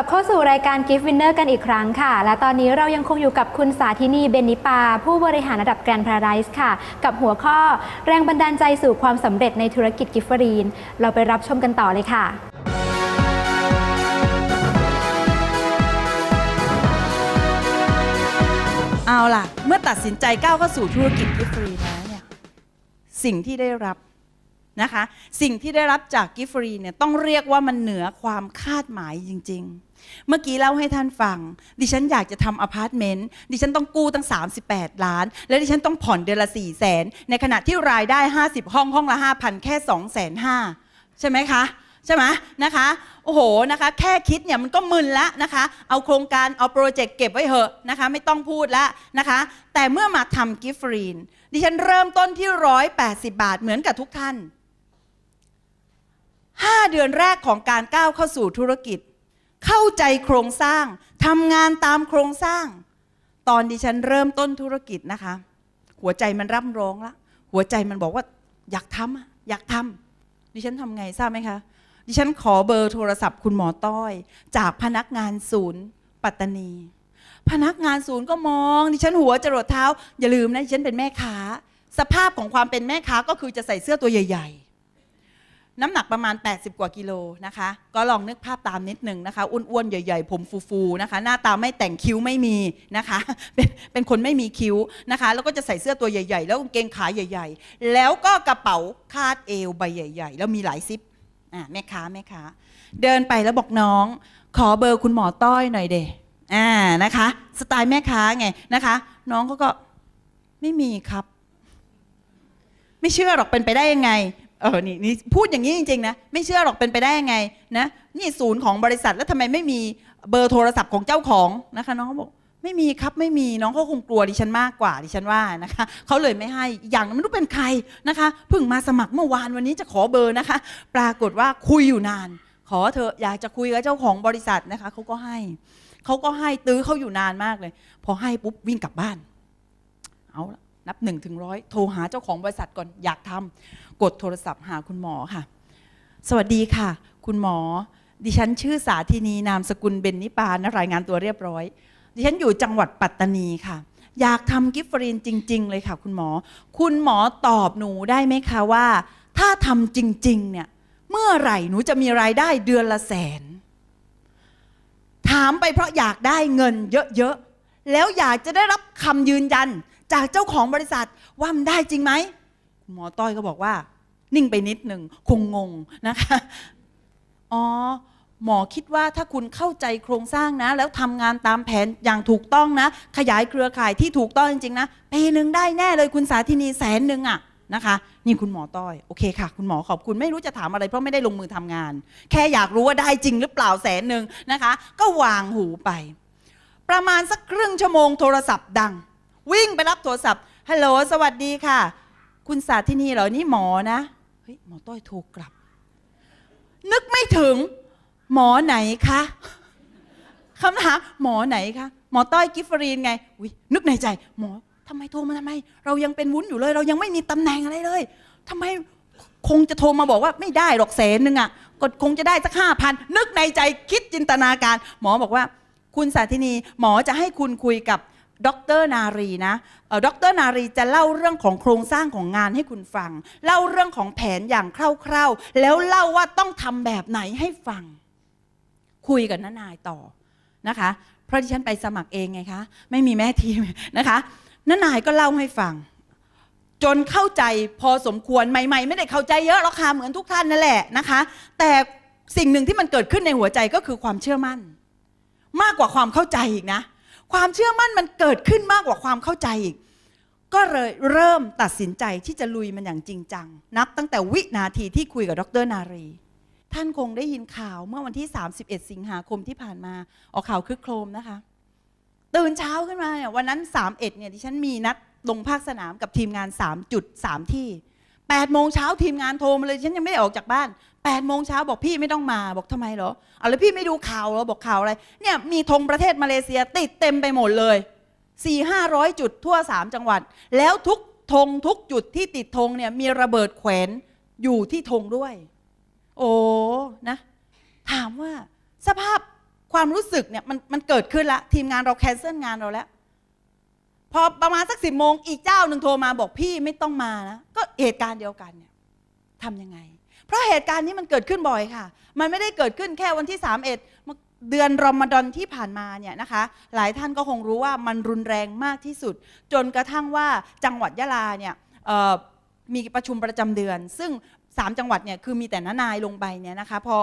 ลับเข้าสู่รายการ Gift Winner กันอีกครั้งค่ะ และตอนนี้เรายังคงอยู่กับคุณสาธินีเบนิปา ผู้บริหารระดับแกรนด์พาราไดส์ค่ะ กับหัวข้อแรงบันดาลใจสู่ความสำเร็จในธุรกิจกิฟเฟอรีน เราไปรับชมกันต่อเลยค่ะเอาล่ะ เมื่อตัดสินใจก้าวเข้าสู่ธุรกิจกิฟต์ฟรีแล้วเนี่ยสิ่งที่ได้รับนะคะ สิ่งที่ได้รับจากกิฟต์ฟรีเนี่ยต้องเรียกว่ามันเหนือความคาดหมายจริง ๆ เมื่อกี้เล่าให้ท่านฟัง ดิฉันอยากจะทำอพาร์ตเมนต์ดิฉันต้องกู้ตั้ง 38 ล้าน และดิฉันต้องผ่อนเดือนละ4 0 0แสนในขณะที่รายได้ 50 ห้องห้องละ 5,000 แค่ 2 5 0 0 0ใช่ไหมคะใช่ไหมนะคะโอ้โหนะคะแค่คิดเนี่ยมันก็มึนล้วนะคะเอาโครงการเอาโปรเจกต์เก็บไว้เหอะนะคะไม่ต้องพูดล้วนะคะแต่เมื่อมาทำกิฟต์ฟรีนดิฉันเริ่มต้นที่ 180 บาทเหมือนกับทุกท่าน 5 เดือนแรกของการก้าวเข้าสู่ธุรกิจ เข้าใจโครงสร้างทำงานตามโครงสร้าง ตอนดิฉันเริ่มต้นธุรกิจนะคะ หัวใจมันร่ำร้องละ หัวใจมันบอกว่าอยากทำอยากทำดิฉันทำไงทราบไหมคะ ดิฉันขอเบอร์โทรศัพท์คุณหมอต้อย จากพนักงานศูนย์ ปัตตานี พนักงานศูนย์ก็มอง ดิฉันหัวจรดเท้า อย่าลืมนะดิฉันเป็นแม่ค้า สภาพของความเป็นแม่ค้าก็คือจะใส่เสื้อตัวใหญ่ ๆ น้ำหนักประมาณ 80 กว่ากิโลนะคะ ก็ลองนึกภาพตามนิดหนึ่งนะคะ อ้วนๆ ใหญ่ๆ ผมฟูๆ นะคะ หน้าตาไม่แต่งคิ้วไม่มีนะคะ เป็นเป็นคนไม่มีคิ้วนะคะ แล้วก็จะใส่เสื้อตัวใหญ่ ๆ แล้วกางเกงขาใหญ่ ๆ แล้วก็กระเป๋าคาดเอวใบใหญ่ ๆ แล้วมีหลายซิปอะแม่ค้าแม่ค้าเดินไปแล้วบอกน้อง ขอเบอร์คุณหมอต้อยหน่อยเดอ่านะคะ สไตล์แม่ค้าไงนะคะ น้องเขาก็ไม่มีครับ ไม่เชื่อหรอกเป็นไปได้ยังไง เออนี่นี่พูดอย่างนี้จริงๆนะไม่เชื่อหรอกเป็นไปได้ยังไงนะนี่ศูนย์ของบริษัทแล้วทำไมไม่มีเบอร์โทรศัพท์ของเจ้าของนะคะน้องเขาบอกไม่มีครับไม่มีน้องเขาคงกลัวดิฉันมากกว่าดิฉันว่านะคะเขาเลยไม่ให้อย่างไม่รู้เป็นใครนะคะเพิ่งมาสมัครเมื่อวานวันนี้จะขอเบอร์นะคะ ปรากฏว่าคุยอยู่นาน ขอเธออยากจะคุยกับเจ้าของบริษัทนะคะเขาก็ให้เขาก็ให้ตื้อเขาอยู่นานมากเลย พอให้ปุ๊บวิ่งกลับบ้าน เอาละ นับหนึ่งถึงร้อยโทรหาเจ้าของบริษัทก่อนอยากทำกดโทรศัพท์หาคุณหมอค่ะ สวัสดีค่ะ คุณหมอ ดิฉันชื่อสาธินีนามสกุลเบนนิปานรายงานตัวเรียบร้อย ดิฉันอยู่จังหวัดปัตตานีค่ะ อยากทำกิฟต์ฟรีนจริง ๆ เลยค่ะ คุณหมอ คุณหมอตอบหนูได้ไหมคะว่า ถ้าทำจริง ๆ เนี่ยเมื่อไหร่หนูจะมีรายได้เดือนละแสน ถามไปเพราะอยากได้เงินเยอะ ๆ แล้วอยากจะได้รับคำยืนยัน จากเจ้าของบริษัทว่ามันได้จริงไหมคุณหมอต้อยก็บอกว่า นิ่งไปนิดหนึ่งคงงงนะคะอ๋อหมอคิดว่าถ้าคุณเข้าใจโครงสร้างนะ แล้วทำงานตามแผนอย่างถูกต้องนะ ขยายเครือข่ายที่ถูกต้องจริงๆนะปีหนึ่งได้แน่เลยคุณสาธินีแสนหนึ่งอะนะคะ นี่คุณหมอต้อย โอเคค่ะ คุณหมอขอบคุณไม่รู้จะถามอะไรเพราะไม่ได้ลงมือทำงาน แค่อยากรู้ว่าได้จริงหรือเปล่าแสนหนึ่งนะคะ ก็วางหูไป ประมาณสักครึ่งชั่วโมงโทรศัพท์ดัง วิ่งไปรับโทรศัพท์ฮัลโหลสวัสดีค่ะ คุณสาธินีเหรอนี่หมอนะเฮ้ยหมอต้อยโทรกลับ นึกไม่ถึง หมอไหนคะคำถามหมอไหนคะหมอต้อยกิฟฟรีนไงอุยนึกในใจ หมอทำไมโทรมาทำไม เรายังเป็นวุ้นอยู่เลย เรายังไม่มีตำแหน่งอะไรเลยทำไมคงจะโทรมาบอกว่าไม่ได้หรอกแสนหนึ่งอะก็คงจะได้สักห้าพันนึกในใจคิดจินตนาการ หมอบอกว่า คุณสาธินีหมอจะให้คุณคุยกับ ดรนารีนะเอ่อดรนารีจะเล่าเรื่องของโครงสร้างของงานให้คุณฟัง เล่าเรื่องของแผนอย่างคร่าวๆ แล้วเล่าว่าต้องทำแบบไหนให้ฟัง คุยกับน้านายต่อนะคะ เพราะที่ฉันไปสมัครเองไงคะ ไม่มีแม่ทีมนะคะน้านายก็เล่าให้ฟัง จนเข้าใจพอสมควรใหม่ ๆ ไม่ได้เข้าใจเยอะหรอกค่ะเหมือนทุกท่านนั่นแหละนะคะ แต่สิ่งหนึ่งที่มันเกิดขึ้นในหัวใจก็คือความเชื่อมั่น มากกว่าความเข้าใจอีกนะ ความเชื่อมั่นมันเกิดขึ้นมากกว่าความเข้าใจอีก ก็เลยเริ่มตัดสินใจที่จะลุยมันอย่างจริงจัง นับตั้งแต่วินาทีที่คุยกับดรนารี ท่านคงได้ยินข่าวเมื่อวันที่ 31 สิงหาคมที่ผ่านมา ออกข่าวคึกโครมนะคะ ตื่นเช้าขึ้นมาเนี่ยวันนั้น 31เนี่ยที่ฉันมีนัดลงภาคสนามกับทีมงาน 3 จุด 3 ที่8โมงเช้าทีมงานโทรมาเลยฉันยังไม่ได้ออกจากบ้าน 8โมงเช้าบอกพี่ไม่ต้องมาบอกทำไมเหรอเอาแล้วพี่ไม่ดูข่าวเหรอบอกข่าวอะไร เนี่ยมีธงประเทศมาเลเซียติดเต็มไปหมดเลย4 5 0 0จุดทั่ว3จังหวัด แล้วทุกธงทุกจุดที่ติดธงเนี่ยมีระเบิดแขวนอยู่ที่ธงด้วย โอ้นะ ถามว่าสภาพความรู้สึกเนี่ยมันมันเกิดขึ้นละ ทีมงานเราแคนเซิลงานเราแล้ว พอประมาณสักสิบโมงอีกเจ้าหนึ่งโทรมาบอกพี่ไม่ต้องมานะก็เหตุการณ์เดียวกันเนี่ยทำยังไง เพราะเหตุการณ์นี้มันเกิดขึ้นบ่อยค่ะ มันไม่ได้เกิดขึ้นแค่วันที่3เอ็ดเดือนรอมฎอนที่ผ่านมาเนี่ยนะคะ หลายท่านก็คงรู้ว่ามันรุนแรงมากที่สุด จนกระทั่งว่าจังหวัดยะลาเนี่ยมีประชุมประจำเดือน ซึ่ง3จังหวัดเนี่ยคือมีแต่นานายลงไปเนี่ยนะคะพอ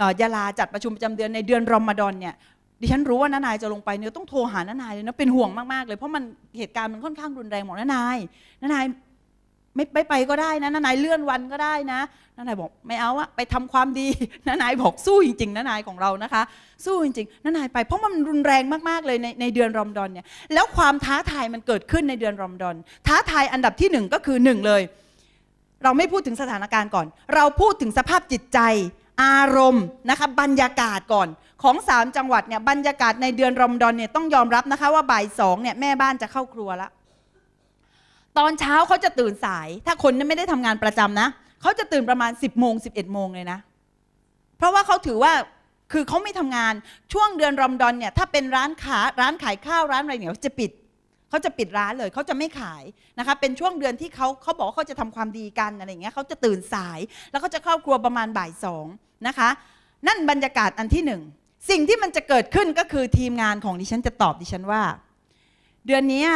ออยะลาจัดประชุมประจำเดือนในเดือนรอมฎอนเนี่ยดิฉันรู้ว่านานายจะลงไปเนี่ยต้องโทรหาน้านายเลยนะเป็นห่วงมากๆเลยเพราะมันเหตุการณ์มันค่อนข้างรุนแรงบอกน้านายน้านาย ไม่ไม่ไปก็ได้นะนายเลื่อนวันก็ได้นะนายบอกไม่เอาอะไปทำความดีนานายบอกสู้จริงๆนานายของเรานะคะ สู้จริงๆนานายไป เพราะมันรุนแรงมากๆเลยในในเดือนรอมฎอนเนี่ยแล้วความท้าทายมันเกิดขึ้นในเดือนรอมฎอนท้าทายอันดับที่หนึ่งก็คือหนึ่งเลย เราไม่พูดถึงสถานการณ์ก่อน เราพูดถึงสภาพจิตใจ อารมณ์นะคะบรรยากาศก่อนของสามจังหวัดเนี่ยบรรยากาศในเดือนรอมฎอนเนี่ยต้องยอมรับนะคะว่าบ่ายสองเนี่ยแม่บ้านจะเข้าครัวละ ตอนเช้าเขาจะตื่นสาย ถ้าคนนี่ยไม่ได้ทำงานประจำนะเขาจะตื่นประมาณ 10บโมงสิบเอ็ดโมงเลยนะ เพราะว่าเขาถือว่าคือเขาไม่ทำงานช่วงเดือนรอมฎอนเนี่ยถ้าเป็นร้านขาร้านขายข้าวร้านอะไรเนี่ยจะปิดเขาจะปิดร้านเลยเขาจะไม่ขายนะคะเป็นช่วงเดือนที่เขาเขาบอกว่าเขาจะทำความดีกันอะไรเงี้ยเขาจะตื่นสาย แล้วเขาจะเข้าครัวประมาณบ่ายสองนะคะ นั่นบรรยากาศอันที่หนึ่งสิ่งที่มันจะเกิดขึ้นก็คือทีมงานของดิฉันจะตอบดิฉันว่า เดือนนี้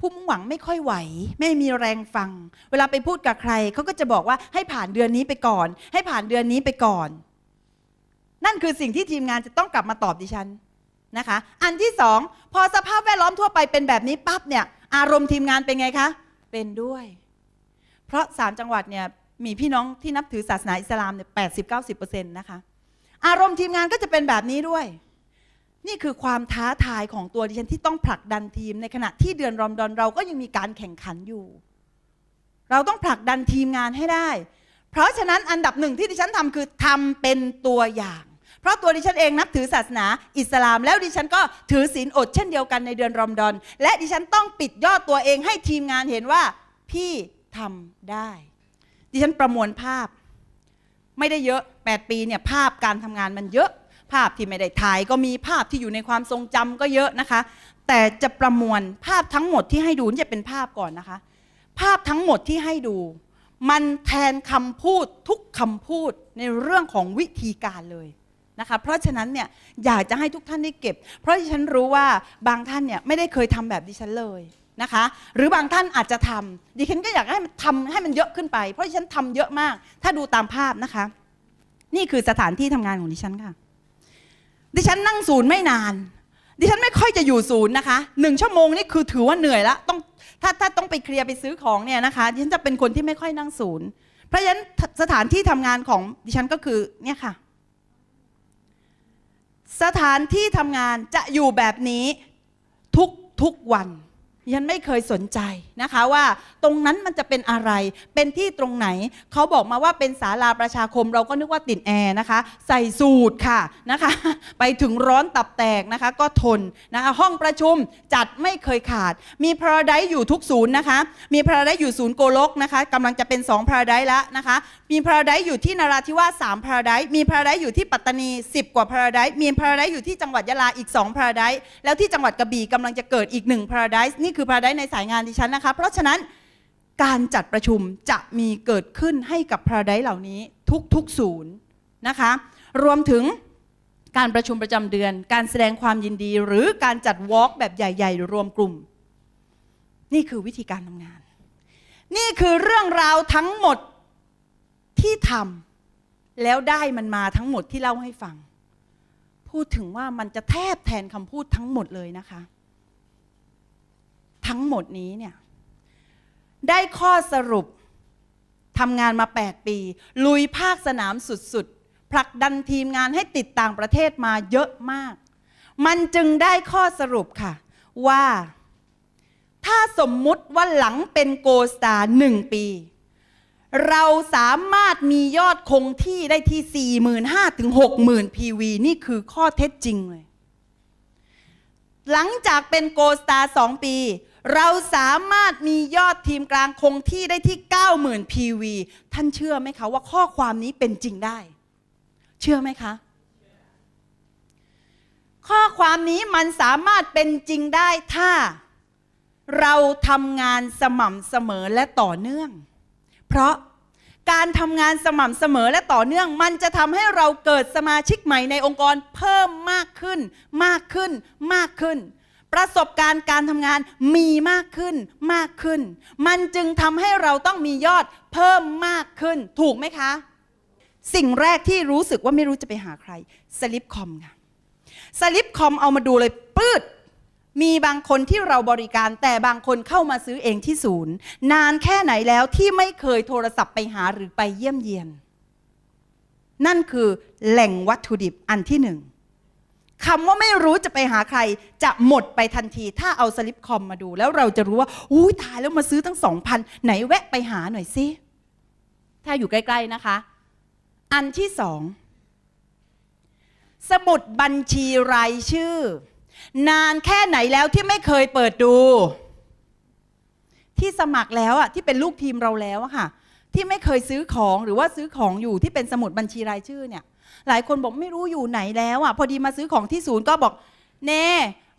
ผู้มุ่งหวังไม่ค่อยไหว ไม่มีแรงฟัง เวลาไปพูดกับใครเขาก็จะบอกว่าให้ผ่านเดือนนี้ไปก่อน ให้ผ่านเดือนนี้ไปก่อน นั่นคือสิ่งที่ทีมงานจะต้องกลับมาตอบดิฉันนะคะ อันที่สองพอสภาพแวดล้อมทั่วไปเป็นแบบนี้ปั๊บเนี่ย อารมณ์ทีมงานเป็นไงคะ เป็นด้วย เพราะสามจังหวัดเนี่ยมีพี่น้องที่นับถือศาสนาอิสลามเนี่ยแปดสิบเก้าสิบเปอร์เซ็นต์นะคะ อารมณ์ทีมงานก็จะเป็นแบบนี้ด้วย นี่คือความท้าทายของตัวดิฉันที่ต้องผลักดันทีม ในขณะที่เดือนรอมฎอนเราก็ยังมีการแข่งขันอยู่ เราต้องผลักดันทีมงานให้ได้ เพราะฉะนั้นอันดับหนึ่งที่ดิฉันทำคือทำเป็นตัวอย่าง เพราะตัวดิฉันเองนับถือศาสนาอิสลาม แล้วดิฉันก็ถือศีลอดเช่นเดียวกันในเดือนรอมฎอนและดิฉันต้องปิดยอดตัวเองให้ทีมงานเห็นว่า พี่ทำได้ ดิฉันประมวลภาพ ไม่ได้เยอะ 8 ปีเนี่ยภาพการทำงานมันเยอะ ภาพที่ไม่ได้ถ่ายก็มีภาพที่อยู่ในความทรงจำก็เยอะนะคะ แต่จะประมวลภาพทั้งหมดที่ให้ดูนี่จะเป็นภาพก่อนนะคะ ภาพทั้งหมดที่ให้ดู มันแทนคำพูดทุกคำพูดในเรื่องของวิธีการเลยนะคะเพราะฉะนั้นเนี่ยอยากจะให้ทุกท่านได้เก็บ เพราะดิฉันรู้ว่าบางท่านเนี่ยไม่ได้เคยทำแบบดิฉันเลยนะคะ หรือบางท่านอาจจะทำดิฉันก็อยากให้มันทำให้มันเยอะขึ้นไป เพราะดิฉันทำเยอะมาก ถ้าดูตามภาพนะคะ นี่คือสถานที่ทำงานของดิฉันค่ะ ดิฉันนั่งศูนย์ไม่นาน ดิฉันไม่ค่อยจะอยู่ศูนย์นะคะหนึ่งชั่วโมงนี่คือถือว่าเหนื่อยละต้องถ้าถ้าต้องไปเคลียร์ไปซื้อของเนี่ยนะคะดิฉันจะเป็นคนที่ไม่ค่อยนั่งศูนย์ เพราะฉะนั้นสถานที่ทำงานของดิฉันก็คือเนี่ยค่ะ สถานที่ทำงานจะอยู่แบบนี้ทุกทุกวัน ดิฉันไม่เคยสนใจนะคะว่าตรงนั้นมันจะเป็นอะไรเป็นที่ตรงไหน เขาบอกมาว่าเป็นศาลาประชาคมเราก็นึกว่าติดแอร์นะคะ ใส่สูตรค่ะนะคะ ไปถึงร้อนตับแตกนะคะ ก็ทนนะคะห้องประชุมจัดไม่เคยขาด มีพาราไดอยู่ทุกศูนย์นะคะ มีพาราไดอยู่ศูนย์โกลกนะคะกำลังจะเป็น2พาราไดแล้วนะคะ มีพาราไดอยู่ที่นราธิวาส3พาราไดมีพาราไดอยู่ที่ปัตตานี 10 กว่าพาราไดมีพาราไดอยู่ที่จังหวัดยะลาอีก2พาราไดแล้วที่จังหวัดกระบี่กำลังจะเกิดอีก1พาราไดนี่คืือพาราไดในสายงานดิฉันนะคะ เพราะฉะนั้นการจัดประชุมจะมีเกิดขึ้นให้กับพาราไดเหล่านี้ทุกๆศูนย์นะคะ รวมถึงการประชุมประจำเดือน การแสดงความยินดี หรือการจัดวอล์กแบบใหญ่ ๆ รวมกลุ่ม นี่คือวิธีการทำงาน นี่คือเรื่องราวทั้งหมดที่ทำแล้วได้มันมาทั้งหมดที่เล่าให้ฟัง พูดถึงว่ามันจะแทบแทนคำพูดทั้งหมดเลยนะคะ ทั้งหมดนี้เนี่ยได้ข้อสรุปทำงานมา 8 ปี ลุยภาคสนามสุดๆผลักดันทีมงานให้ติดต่างประเทศมาเยอะมาก มันจึงได้ข้อสรุปค่ะ ว่า ถ้าสมมุติว่าหลังเป็นโกสตาร์หนึ่งปี เราสามารถมียอดคงที่ได้ที่ 45,000ถึง60,000 PV นี่คือข้อเท็จจริงเลย หลังจากเป็นโกสตาร์2ปี เราสามารถมียอดทีมกลางคงที่ได้ที่ 90,000 PV ท่านเชื่อไหมคะว่าข้อความนี้เป็นจริงได้ เชื่อไหมคะ ข้อความนี้มันสามารถเป็นจริงได้ถ้าเราทำงานสม่ำเสมอและต่อเนื่อง เพราะการทำงานสม่ำเสมอและต่อเนื่อง มันจะทำให้เราเกิดสมาชิกใหม่ในองค์กรเพิ่มมากขึ้น มากขึ้น มากขึ้น ประสบการณ์การทำงานมีมากขึ้นมากขึ้น มันจึงทำให้เราต้องมียอดเพิ่มมากขึ้น ถูกไหมคะ สิ่งแรกที่รู้สึกว่าไม่รู้จะไปหาใครสลิปคอมค่ะสลิปคอมเอามาดูเลยปืดมีบางคนที่เราบริการแต่บางคนเข้ามาซื้อเองที่ศูนย์ นานแค่ไหนแล้วที่ไม่เคยโทรศัพท์ไปหาหรือไปเยี่ยมเยียน นั่นคือแหล่งวัตถุดิบอันที่หนึ่ง คำว่าไม่รู้จะไปหาใคร จะหมดไปทันทีถ้าเอาสลิปคอมมาดู แล้วเราจะรู้ว่าอุ้ยตายแล้วมาซื้อตั้งสองพันไหนแวะไปหาหน่อยสิถ้าอยู่ใกล้ ๆนะคะ อันที่สอง สมุดบัญชีรายชื่อ นานแค่ไหนแล้วที่ไม่เคยเปิดดู ที่สมัครแล้วอะที่เป็นลูกทีมเราแล้วอะค่ะ ที่ไม่เคยซื้อของหรือว่าซื้อของอยู่ที่เป็นสมุดบัญชีรายชื่อเนี่ย หลายคนบอกไม่รู้อยู่ไหนแล้วอะพอดีมาซื้อของที่ศูนย์ก็บอกเน่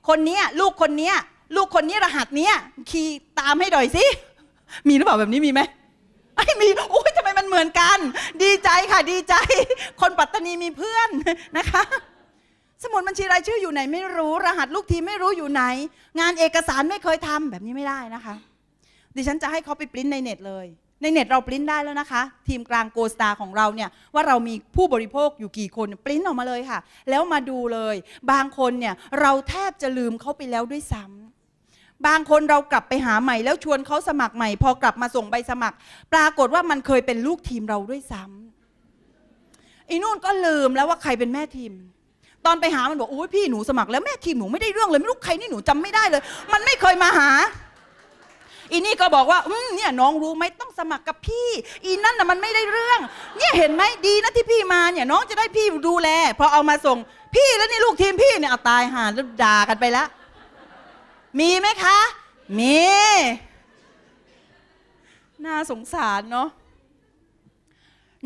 คนเนี้ยลูกคนเนี้ยลูกคนนี้รหัสเนี้ยคีย์ตามให้หน่อยสิมีหรือเปล่าแบบนี้มีไหมไม่มีโอ้ยทำไมมันเหมือนกัน ดีใจค่ะดีใจ คนปัตตานีมีเพื่อนนะคะ สมุดบัญชีรายชื่ออยู่ไหนไม่รู้ รหัสลูกทีไม่รู้อยู่ไหน งานเอกสารไม่เคยทำแบบนี้ไม่ได้นะคะ ดิฉันจะให้เขาไปปริ้นในเน็ตเลย ในเน็ตเราปริ้นได้แล้วนะคะ ทีมกลางโกสตาของเราเนี่ยว่าเรามีผู้บริโภคอยู่กี่คนปริ้นออกมาเลยค่ะ แล้วมาดูเลย บางคนเนี่ยเราแทบจะลืมเขาไปแล้วด้วยซ้ำบางคนเรากลับไปหาใหม่แล้วชวนเขาสมัครใหม่ พอกลับมาส่งใบสมัคร ปรากฏว่ามันเคยเป็นลูกทีมเราด้วยซ้ำไอ้นู่นก็ลืมแล้วว่าใครเป็นแม่ทีม ตอนไปหามันบอกโอ้ยพี่หนูสมัครแล้วแม่ทีมหนูไม่ได้เรื่องเลยไม่รู้ใครนี่หนูจำไม่ได้เลย มันไม่เคยมาหา อีนี่ก็บอกว่าอืมเนี่ยน้องรู้ไหมต้องสมัครกับพี่ อีนั่นน่ะมันไม่ได้เรื่อง เนี่ยเห็นไหมดีนะที่พี่มาเนี่ยน้องจะได้พี่ดูแลพอเอามาส่งพี่แล้วนี่ลูกทีมพี่เนี่ยเอาตายห่าแล้วด่ากันไปแล้วมีไหมคะ มี น่าสงสารเนาะ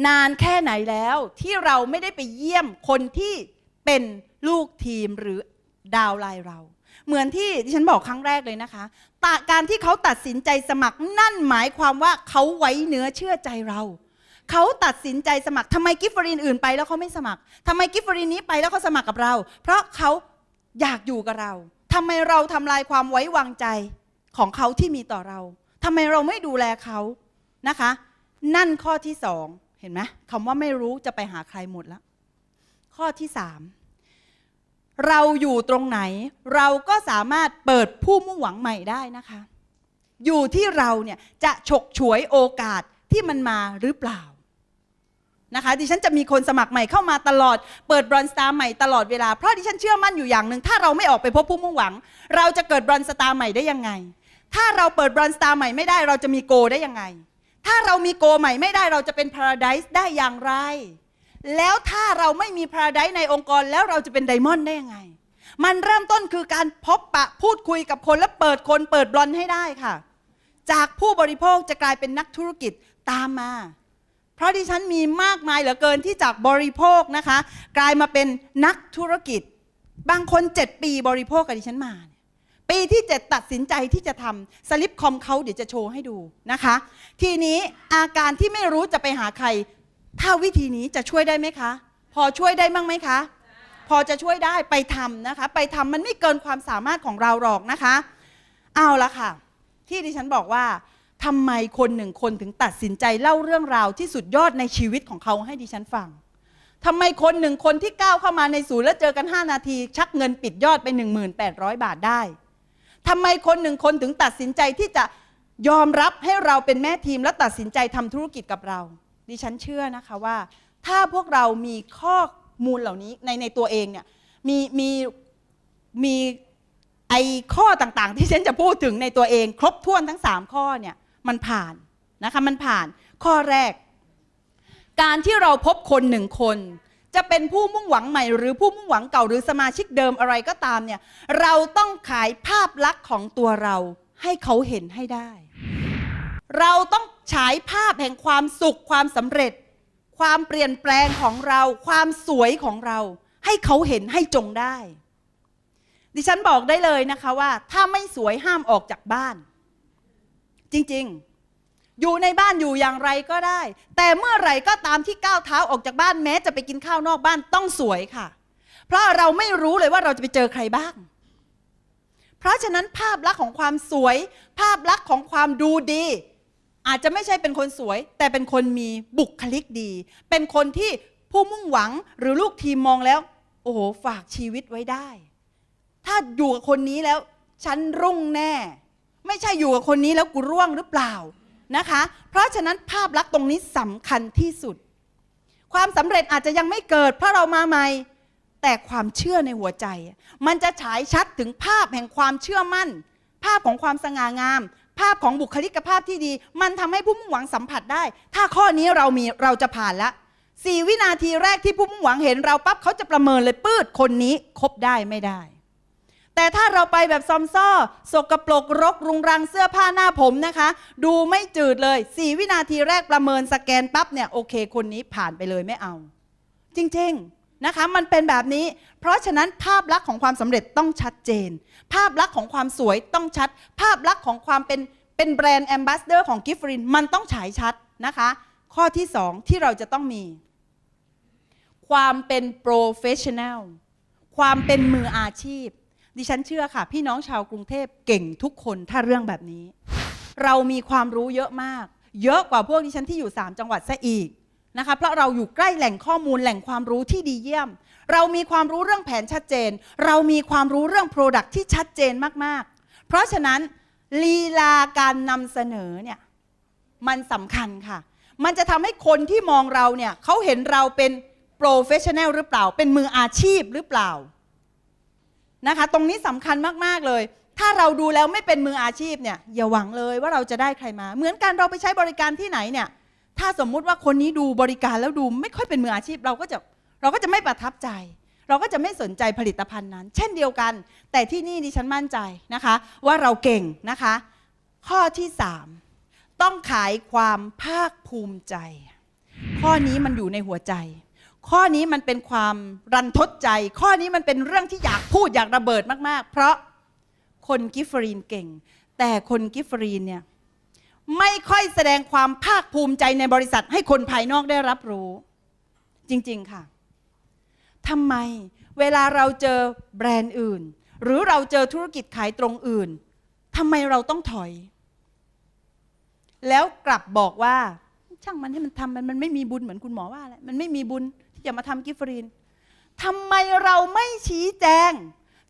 นานแค่ไหนแล้วที่เราไม่ได้ไปเยี่ยมคนที่เป็นลูกทีมหรือดาวไลน์เรา เหมือนที่ที่ฉันบอกครั้งแรกเลยนะคะตาการที่เขาตัดสินใจสมัครนั่นหมายความว่าเขาไว้เนื้อเชื่อใจเราเขาตัดสินใจสมัครทำไมกิฟฟรีนอื่นไปแล้วเขาไม่สมัครทำไมกิฟฟรีนนี้ไปแล้วเขาสมัครกับเรา เพราะเขาอยากอยู่กับเราทำไมเราทำลายความไว้วางใจของเขาที่มีต่อเราทำไมเราไม่ดูแลเขานะคะ นั่นข้อที่สองเห็นไหมคำว่าไม่รู้จะไปหาใครหมดแล้วข้อที่สาม เราอยู่ตรงไหน เราก็สามารถเปิดผู้มุ่งหวังใหม่ได้นะคะ อยู่ที่เราเนี่ยจะฉกฉวยโอกาสที่มันมาหรือเปล่านะคะดิฉันจะมีคนสมัครใหม่เข้ามาตลอด เปิดบรอนสตาร์ใหม่ตลอดเวลา เพราะดิฉันเชื่อมั่นอยู่อย่างหนึ่ง ถ้าเราไม่ออกไปพบผู้มุ่งหวัง เราจะเกิดบรอนสตาร์ใหม่ได้ยังไง ถ้าเราเปิดบรอนสตาร์ใหม่ไม่ได้ เราจะมีโกได้ยังไง ถ้าเรามีโกใหม่ไม่ได้เราจะเป็นพาราไดซ์ได้อย่างไร แล้วถ้าเราไม่มีพาราไดซ์ในองค์กรแล้วเราจะเป็นไดมอนด์ได้ยังไง มันเริ่มต้นคือการพบปะพูดคุยกับคนและเปิดคนเปิดบอลให้ได้ค่ะ จากผู้บริโภคจะกลายเป็นนักธุรกิจตามมา เพราะดิฉันมีมากมายเหลือเกินที่จากบริโภคนะคะ กลายมาเป็นนักธุรกิจ บางคนเจ็ดปีบริโภคกับดิฉันมาเนี่ยปีที่เจ็ดตัดสินใจที่จะทำสลิปคอมเขาเดี๋ยวจะโชว์ให้ดูนะคะ ทีนี้อาการที่ไม่รู้จะไปหาใคร ถ้าวิธีนี้จะช่วยได้ไหมคะ พอช่วยได้บ้งไหมคะ พอจะช่วยได้ไปทำนะคะ ไปทำมันไม่เกินความสามารถของเราหรอกนะคะ เอาละค่ะ ที่ดิฉันบอกว่าทำไมคนหนึ่งคนถึงตัดสินใจเล่าเรื่องราวที่สุดยอดในชีวิตของเขาให้ดิฉันฟังทำไมคนหนึ่งคนที่ก้าวเข้ามาในศูนย์แล้วเจอกัน 5 นาที ชักเงินปิดยอดไป 1800 บาทได้ทำไมคนหนึ่งคนถึงตัดสินใจที่จะยอมรับให้เราเป็นแม่ทีมและตัดสินใจทำธุรกิจกับเรา ดิฉันเชื่อนะคะว่า ถ้าพวกเรามีข้อมูลเหล่านี้ในในตัวเองเนี่ยมีมีมีไอข้อต่างๆ ที่ฉันจะพูดถึงในตัวเอง ครบถ้วนทั้ง 3 ข้อเนี่ยมันผ่านนะคะมันผ่านข้อแรก การที่เราพบคนหนึ่งคน จะเป็นผู้มุ่งหวังใหม่ หรือผู้มุ่งหวังเก่าหรือสมาชิกเดิมอะไรก็ตามเนี่ยเราต้องขายภาพลักษณ์ของตัวเราให้เขาเห็นให้ได้ เราต้องฉายภาพแห่งความสุขความสำเร็จ ความเปลี่ยนแปลงของเรา ความสวยของเรา ให้เขาเห็นให้จงได้ ดิฉันบอกได้เลยนะคะว่า ถ้าไม่สวยห้ามออกจากบ้าน จริงๆ อยู่ในบ้านอยู่อย่างไรก็ได้ แต่เมื่อไหร่ก็ตามที่ก้าวเท้าออกจากบ้านแม้จะไปกินข้าวนอกบ้านต้องสวยค่ะ เพราะเราไม่รู้เลยว่าเราจะไปเจอใครบ้างเพราะฉะนั้นภาพลักษณ์ของความสวย ภาพลักษณ์ของความดูดี อาจจะไม่ใช่เป็นคนสวย แต่เป็นคนมีบุคลิกดี เป็นคนที่ผู้มุ่งหวังหรือลูกทีมมองแล้ว โอ้โหฝากชีวิตไว้ได้ ถ้าอยู่กับคนนี้แล้ว ฉันรุ่งแน่ ไม่ใช่อยู่กับคนนี้แล้วกูร่วงหรือเปล่านะคะ เพราะฉะนั้นภาพลักษณ์ตรงนี้สำคัญที่สุด ความสำเร็จอาจจะยังไม่เกิด เพราะเรามาใหม่แต่ความเชื่อในหัวใจ มันจะฉายชัดถึงภาพแห่งความเชื่อมั่น ภาพของความสง่างาม ภาพของบุคลิกภาพที่ดี มันทำให้ผู้มุ่งหวังสัมผัสได้ ถ้าข้อนี้เรามีเราจะผ่านละสี่วินาทีแรกที่ผู้มุ่งหวังเห็นเราปั๊บเขาจะประเมินเลยปืดคนนี้คบได้ไม่ได้ แต่ถ้าเราไปแบบซอมซ่อสกปรกรกรุงรังเสื้อผ้าหน้าผมนะคะ ดูไม่จืดเลยสี่วินาทีแรกประเมินสแกนปั๊บเนี่ยโอเค คนนี้ผ่านไปเลยไม่เอา จริงๆ นะคะมันเป็นแบบนี้ เพราะฉะนั้นภาพลักษณ์ของความสำเร็จต้องชัดเจน ภาพลักษณ์ของความสวยต้องชัด ภาพลักษณ์ของความเป็นเป็นแบรนด์แอมบาสเดอร์ของกิฟฟรินมันต้องฉายชัดนะคะ ข้อที่สองที่เราจะต้องมี ความเป็นโปรเฟชชั่นแนลความเป็นมืออาชีพ ดิฉันเชื่อค่ะ พี่น้องชาวกรุงเทพเก่งทุกคนถ้าเรื่องแบบนี้ เรามีความรู้เยอะมาก เยอะกว่าพวกดิฉันที่อยู่ 3 จังหวัดซะอีก นะคะเพราะเราอยู่ใกล้แหล่งข้อมูลแหล่งความรู้ที่ดีเยี่ยม เรามีความรู้เรื่องแผนชัดเจน เรามีความรู้เรื่อง Product ที่ชัดเจนมากๆ เพราะฉะนั้นลีลาการนำเสนอเนี่ยมันสำคัญค่ะ มันจะทำให้คนที่มองเราเนี่ยเขาเห็นเราเป็นโปรเฟชชั่นแนลหรือเปล่า เป็นมืออาชีพหรือเปล่านะคะ ตรงนี้สำคัญมาก ๆ เลย ถ้าเราดูแล้วไม่เป็นมืออาชีพเนี่ยอย่าหวังเลยว่าเราจะได้ใครมา เหมือนกันเราไปใช้บริการที่ไหนเนี่ย ถ้าสมมุติว่าคนนี้ดูบริการแล้วดูไม่ค่อยเป็นมืออาชีพ เราก็จะเราก็จะไม่ประทับใจ เราก็จะไม่สนใจผลิตภัณฑ์นั้น เช่นเดียวกัน แต่ที่นี่ดิฉันมั่นใจนะคะ ว่าเราเก่งนะคะ ข้อที่สามต้องขายความภาคภูมิใจ ข้อนี้มันอยู่ในหัวใจ ข้อนี้มันเป็นความรันทดใจ ข้อนี้มันเป็นเรื่องที่อยากพูดอยากระเบิดมาก ๆ เพราะคนกิฟฟรีนเก่ง แต่คนกิฟฟรีนเนี่ย ไม่ค่อยแสดงความภาคภูมิใจในบริษัทให้คนภายนอกได้รับรู้ จริง ๆ ค่ะทำไมเวลาเราเจอแบรนด์อื่น หรือเราเจอธุรกิจขายตรงอื่นทำไมเราต้องถอย แล้วกลับบอกว่า ช่างมันให้มันทำมันมันไม่มีบุญเหมือนคุณหมอว่าแหละมันไม่มีบุญที่จะมาทำกิฟฟรีนทำไมเราไม่ชี้แจง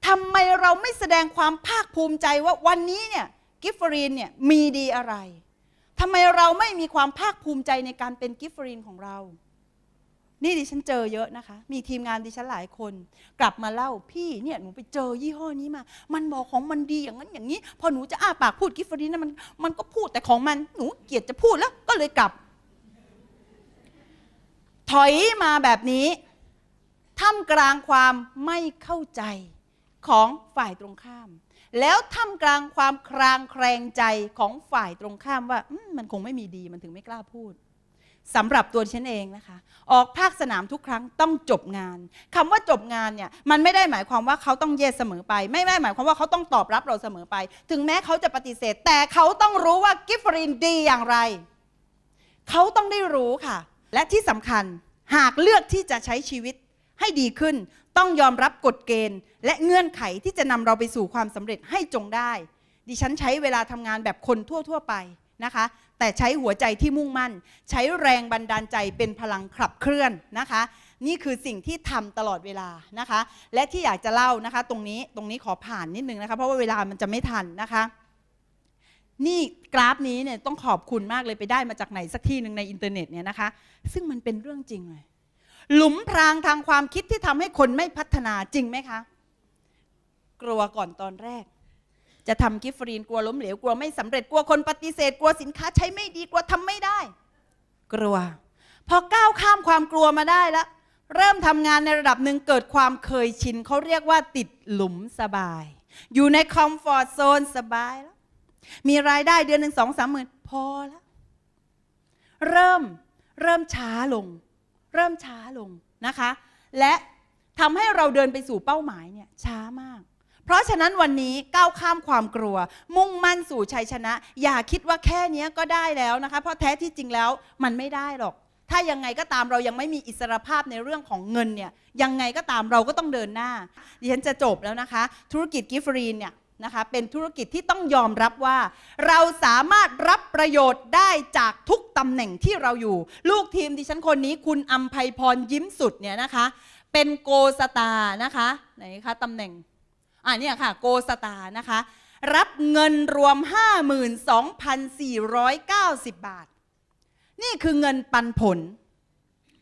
ทำไมเราไม่แสดงความภาคภูมิใจว่าวันนี้เนี่ยกิฟฟรีนเนี่ยมีดีอะไร ทำไมเราไม่มีความภาคภูมิใจในการเป็นกิฟฟรีนของเรา นี่ดิฉันเจอเยอะนะคะ มีทีมงานดิฉันหลายคน กลับมาเล่าพี่เนี่ยหนูไปเจอยี่ห้อนี้มา มันบอกของมันดีอย่างนั้นอย่างนี้ พอหนูจะอ้าปากพูดกิฟฟรีนนะมันมันก็พูดแต่ของมันหนูเกลียดจะพูดแล้วก็เลยกลับ ถอยมาแบบนี้ท่ามกลางความไม่เข้าใจของฝ่ายตรงข้าม แล้วท่ามกลางความครางแครงใจของฝ่ายตรงข้ามว่ามมันคงไม่มีดีมันถึงไม่กล้าพูดสำหรับตัวฉันเองนะคะ ออกภาคสนามทุกครั้งต้องจบงานคำว่าจบงานเนี่ยมันไม่ได้หมายความว่าเขาต้องเยสเสมอไป ไม่ได้หมายความว่าเขาต้องตอบรับเราเสมอไป ถึงแม้เขาจะปฏิเสธ แต่เขาต้องรู้ว่ากิฟฟรีนดีอย่างไร เขาต้องได้รู้ค่ะ และที่สำคัญหากเลือกที่จะใช้ชีวิตให้ดีขึ้น ต้องยอมรับกฎเกณฑ์ และเงื่อนไขที่จะนำเราไปสู่ความสำเร็จให้จงได้ ดิฉันใช้เวลาทำงานแบบคนทั่ว ๆ ไปนะคะ แต่ใช้หัวใจที่มุ่งมั่น ใช้แรงบันดาลใจเป็นพลังขับเคลื่อนนะคะ นี่คือสิ่งที่ทำตลอดเวลานะคะ และที่อยากจะเล่านะคะ ตรงนี้ตรงนี้ขอผ่านนิดนึงนะคะ เพราะว่าเวลามันจะไม่ทันนะคะนี่กราฟนี้เนี่ยต้องขอบคุณมากเลยไปได้มาจากไหนสักที่หนึ่งในอินเทอร์เน็ตเนี่ยนะคะ ซึ่งมันเป็นเรื่องจริงเลยหลุมพรางทางความคิดที่ทำให้คนไม่พัฒนาจริงไหมคะ กลัวก่อนตอนแรก จะทำกิฟฟรีนกลัวล้มเหลวกลัวไม่สำเร็จกลัวคนปฏิเสธ กลัวสินค้าใช้ไม่ดีกลัวทำไม่ได้ กลัว พอก้าวข้ามความกลัวมาได้แล้วเริ่มทำงานในระดับหนึ่งเกิดความเคยชินเขาเรียกว่าติดหลุมสบาย อยู่ในคอมฟอร์ทโซนสบายแล้ว มีรายได้เดือนหนึ่งสองสามหมื่นพอแล้ว เริ่มเริ่มช้าลง เริ่มช้าลงนะคะ และทำให้เราเดินไปสู่เป้าหมายเนี่ยช้ามาก เพราะฉะนั้นวันนี้ก้าวข้ามความกลัว มุ่งมั่นสู่ชัยชนะ อย่าคิดว่าแค่นี้ก็ได้แล้วนะคะ เพราะแท้ที่จริงแล้วมันไม่ได้หรอก ถ้ายังไงก็ตามเรายังไม่มีอิสรภาพในเรื่องของเงินเนี่ยยังไงก็ตามเราก็ต้องเดินหน้าดิฉันจะจบแล้วนะคะ ธุรกิจกิฟรีนเนี่ยนะคะเป็นธุรกิจที่ต้องยอมรับว่า เราสามารถรับประโยชน์ได้จากทุกตำแหน่งที่เราอยู่ ลูกทีมดิฉันคนนี้คุณอัมภัยพรยิ้มสุดเนี่ยนะคะ เป็นโกสตานะคะไหนคะตำแหน่ง อ่าเนี่ยค่ะ โกสตานะคะ รับเงินรวม 52,490 บาท นี่คือเงินปันผล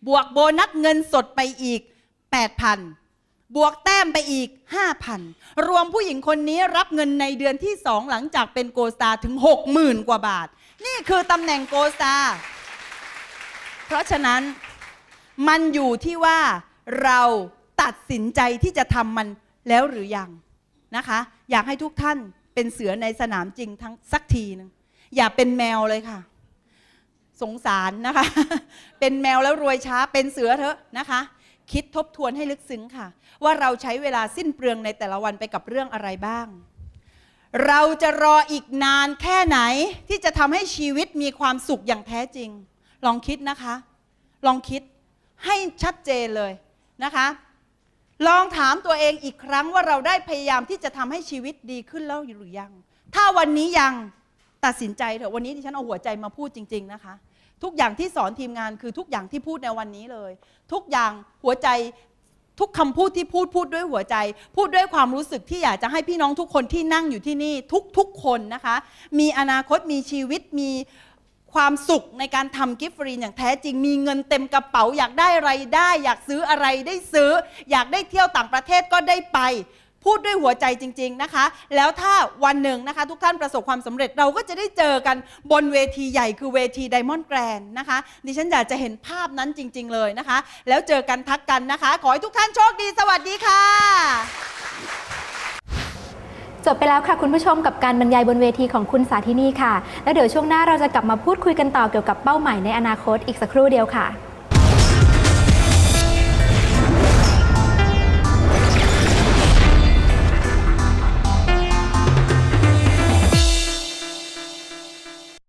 บวกโบนัสเงินสดไปอีก 8,000บวกแต้มไปอีก 5,000 รวมผู้หญิงคนนี้รับเงินในเดือนที่ 2 หลังจากเป็นโกสตาถึง 60,000 กว่าบาท นี่คือตำแหน่งโกสตาเพราะฉะนั้นมันอยู่ที่ว่าเราตัดสินใจที่จะทำมันแล้วหรือยัง นะคะ อยากให้ทุกท่านเป็นเสือในสนามจริงทั้งสักทีหนึงอย่าเป็นแมวเลยค่ะ สงสารนะคะ เป็นแมวแล้วรวยช้าเป็นเสือเถอะนะคะ คิดทบทวนให้ลึกซึ้งค่ะ ว่าเราใช้เวลาสิ้นเปลืองในแต่ละวันไปกับเรื่องอะไรบ้าง เราจะรออีกนานแค่ไหนที่จะทำให้ชีวิตมีความสุขอย่างแท้จริง ลองคิดนะคะ ลองคิดให้ชัดเจนเลยนะคะ ลองถามตัวเองอีกครั้งว่าเราได้พยายามที่จะทำให้ชีวิตดีขึ้นแล้วหรือยัง ถ้าวันนี้ยังตัดสินใจเถอะวันนี้ที่ฉันเอาหัวใจมาพูดจริง ๆนะคะ ทุกอย่างที่สอนทีมงานคือทุกอย่างที่พูดในวันนี้เลย ทุกอย่างหัวใจทุกคำพูดที่พูดพูดด้วยหัวใจ พูดด้วยความรู้สึกที่อยากจะให้พี่น้องทุกคนที่นั่งอยู่ที่นี่ ทุกๆคนนะคะ มีอนาคตมีชีวิตมี ความสุขในการทำกิฟต์ฟรีอย่างแท้จริงมีเงินเต็มกระเป๋าอยากได้อะไรได้ อยากซื้ออะไรได้ซื้อ อยากได้เที่ยวต่างประเทศก็ได้ไป พูดด้วยหัวใจจริง ๆนะคะ แล้วถ้าวันหนึ่งนะคะ ทุกท่านประสบความสำเร็จเราก็จะได้เจอกันบนเวทีใหญ่คือเวทีไดมอนด์แกรนนะคะ ดิฉันอยากจะเห็นภาพนั้นจริง ๆ เลยนะคะ แล้วเจอกันทักกันนะคะ ขอให้ทุกท่านโชคดีสวัสดีค่ะ จบไปแล้วค่ะคุณผู้ชมกับการบรรยายบนเวทีของคุณสาธินีค่ะ แล้วเดี๋ยวช่วงหน้าเราจะกลับมาพูดคุยกันต่อเกี่ยวกับเป้าหมายในอนาคตอีกสักครู่เดียวค่ะ